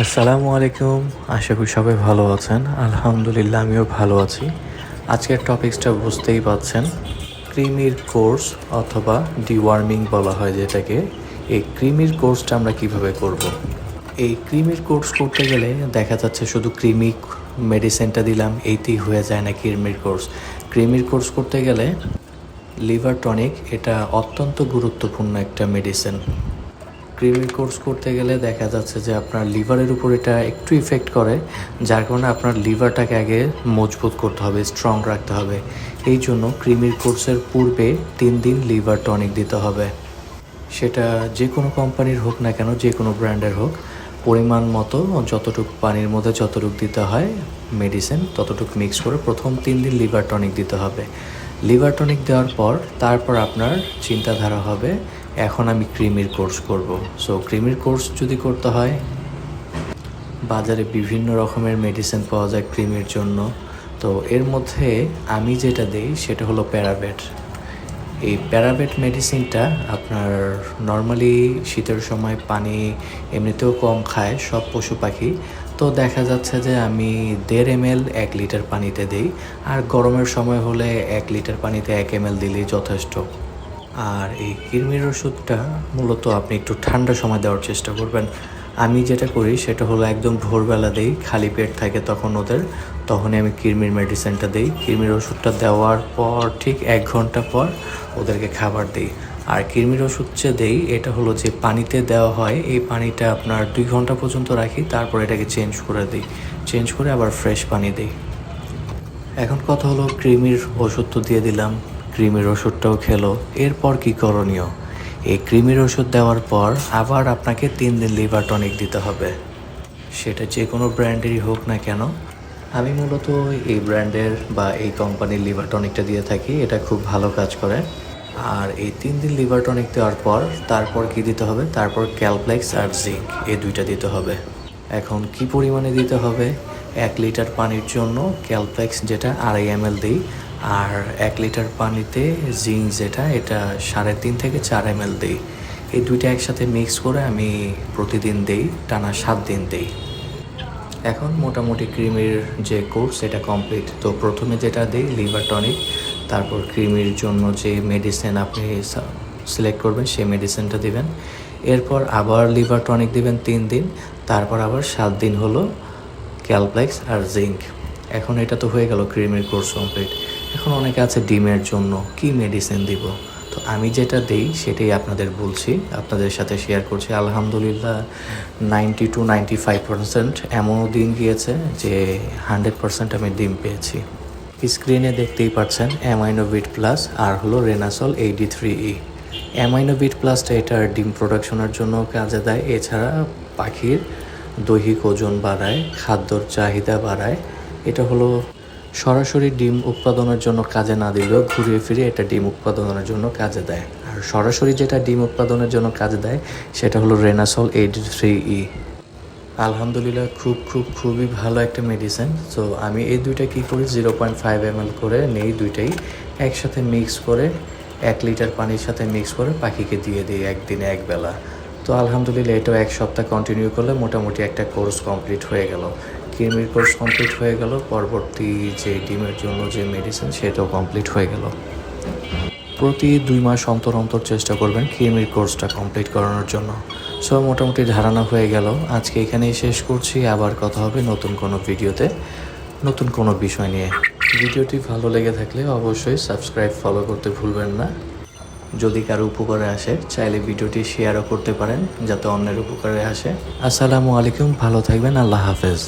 আসসালামু আলাইকুম। আশা করি সবাই ভালো আছেন। আলহামদুলিল্লাহ, আমিও ভালো আছি। আজকের টপিকসটা বুঝতেই পাচ্ছেন। ক্রিমির কোর্স অথবা ডিওয়ার্মিং বলা হয় যেটাকে। এই ক্রিমির কোর্সটা আমরা কীভাবে করব। এই ক্রিমির কোর্স করতে গেলে দেখা যাচ্ছে শুধু ক্রিমি মেডিসিনটা দিলাম, এইতেই হয়ে যায় না ক্রিমির কোর্স। ক্রিমির কোর্স করতে গেলে লিভার টনিক এটা অত্যন্ত গুরুত্বপূর্ণ একটা মেডিসিন। ক্রিমির কোর্স করতে গেলে দেখা যাচ্ছে যে আপনার লিভারের উপর এটা একটু ইফেক্ট করে, যার কারণে আপনার লিভারটাকে আগে মজবুত করতে হবে স্ট্রং রাখতে হবে। এই জন্য ক্রিমির কোর্সের পূর্বে তিন দিন লিভার টনিক দিতে হবে। সেটা যে কোনো কোম্পানির হোক না কেন, যে কোনো ব্র্যান্ডের হোক, পরিমাণ মতো যতটুকু পানির মধ্যে যতটুকু দিতে হয় মেডিসিন ততটুকু মিক্স করে প্রথম তিন দিন লিভার টনিক দিতে হবে। লিভার টনিক দেওয়ার পর, তারপর আপনার চিন্তাধারা হবে এখন আমি ক্রিমির কোর্স করব। সো ক্রিমির কোর্স যদি করতে হয়, বাজারে বিভিন্ন রকমের মেডিসিন পাওয়া যায় ক্রিমের জন্য। তো, এর মধ্যে আমি যেটা দিই, সেটা হলো প্যারাবেট এই প্যারাবেট মেডিসিনটা আপনার নর্মালি শীতের সময় পানি এমনিতেও কম খায়, সব পশু পাখি। তো, দেখা যাচ্ছে যে আমি দেড় এম এল এক লিটার পানিতে দিই, আর গরমের সময় হলে এক লিটার পানিতে এক এম এল দিলেই যথেষ্ট। আর এই কৃমির ওষুধটা মূলত আপনি একটু ঠান্ডা সময় দেওয়ার চেষ্টা করবেন। আমি যেটা করি সেটা হলো একদম ভোরবেলা দিই, খালি পেট থাকে তখন ওদের, তখনই আমি কৃমির মেডিসিনটা দিই। কৃমির ওষুধটা দেওয়ার পর, ঠিক এক ঘণ্টা পর ওদেরকে খাবার দিই। আর কৃমির ওষুধ যে দেই, এটা হলো যে পানিতে দেওয়া হয়, এই পানিটা আপনার দুই ঘণ্টা পর্যন্ত রাখি, তারপর এটাকে চেঞ্জ করে দিই। চেঞ্জ করে আবার ফ্রেশ পানি দিই। এখন কথা হলো ক্রিমির ওষুধ তো দিয়ে দিলাম। ক্রিমির ওষুধটাও খেলো। এরপর কি করণীয়? এই ক্রিমির ওষুধ দেওয়ার পর আবার আপনাকে তিন দিন লিভার টনিক দিতে হবে। সেটা যে কোনো ব্র্যান্ডেরই হোক না কেন, আমি মূলত এই ব্র্যান্ডের বা এই কোম্পানির লিভার টনিকটা দিয়ে থাকি, এটা খুব ভালো কাজ করে। আর এই তিন দিন লিভার টনিক দেওয়ার পর তারপর কি দিতে হবে? তারপর ক্যালপ্লেক্স আর জিঙ্ক, এই দুইটা দিতে হবে। এখন কি পরিমাণে দিতে হবে? এক লিটার পানির জন্য ক্যালপ্লেক্স যেটা আড়াই এম এল দিই আর এক লিটার পানিতে জিঙ্ক যেটা, এটা সাড়ে তিন থেকে চার এম এল দিই। এই দুইটা একসাথে মিক্স করে আমি প্রতিদিন দিই, টানা সাত দিন দিই। এখন মোটামুটি ক্রিমের যে কোর্স, সেটা কমপ্লিট। তো প্রথমে যেটা দিই, লিভার টনিক, তারপর ক্রিমের জন্য যে মেডিসিন আপনি সিলেক্ট করবেন, সেই মেডিসিনটা দিবেন। এরপর আবার লিভার টনিক দিবেন তিন দিন, তারপর আবার সাত দিন হলো ক্যালপ্লেক্স আর জিঙ্ক। এখন এটা তো হয়ে গেল ক্রিমের কোর্স কমপ্লিট এখন অনেকে আছে ডিমের জন্য, কি মেডিসিন দিব? তো আমি যেটা দিই সেটাই আপনাদের বলছি, আপনাদের সাথে শেয়ার করছি। আলহামদুলিল্লাহ ninety two ninety five percent এমনও দিন গিয়েছে যে হান্ড্রেড পার্সেন্ট আমি ডিম পেয়েছি। স্ক্রিনে দেখতেই পাচ্ছেন অ্যামাইনোভিট প্লাস আর হলো Renasol AD three E Aminovit প্লাসটা এটার ডিম প্রোডাকশনের জন্য কাজে দেয়। এছাড়া পাখির দৈহিক ওজন বাড়ায়, খাদ্যর চাহিদা বাড়ায়। এটা হলো সরাসরি ডিম উৎপাদনের জন্য কাজে না দিলেও ঘুরিয়ে ফিরে এটা ডিম উৎপাদনের জন্য কাজে দেয়। আর সরাসরি যেটা ডিম উৎপাদনের জন্য কাজে দেয়, সেটা হলো রেনাসল এইট থ্রি ই আলহামদুলিল্লাহ খুব খুব, খুবই ভালো একটা মেডিসিন তো আমি এই দুইটা কী করি? জিরো পয়েন্ট ফাইভ এম করে নেই দুইটাই একসাথে মিক্স করে, এক লিটার পানির সাথে মিক্স করে পাখিকে দিয়ে দিই একদিনে একবেলা তো আলহামদুলিল্লাহ এটাও এক সপ্তাহ কন্টিনিউ করলে মোটামুটি একটা কোর্স কমপ্লিট হয়ে গেল। কৃমির কোর্স কমপ্লিট হয়ে গেল, পরবর্তী যে ডিমের জন্য যে মেডিসিন সেটাও কমপ্লিট হয়ে গেল। প্রতি দুই মাস অন্তর অন্তর চেষ্টা করবেন কৃমির কোর্সটা কমপ্লিট করানোর জন্য। সো মোটামুটি ধারণা হয়ে গেল। আজকে এখানেই শেষ করছি। আবার কথা হবে নতুন কোনো ভিডিওতে, নতুন কোনো বিষয় নিয়ে। ভিডিওটি ভালো লেগে থাকলে অবশ্যই সাবস্ক্রাইব ফলো করতে ভুলবেন না। যদি কারও উপকারে আসে, চাইলে ভিডিওটি শেয়ারও করতে পারেন, যাতে অন্যের উপকারে আসে। আসসালামু আলাইকুম, ভালো থাকবেন, আল্লাহ হাফেজ।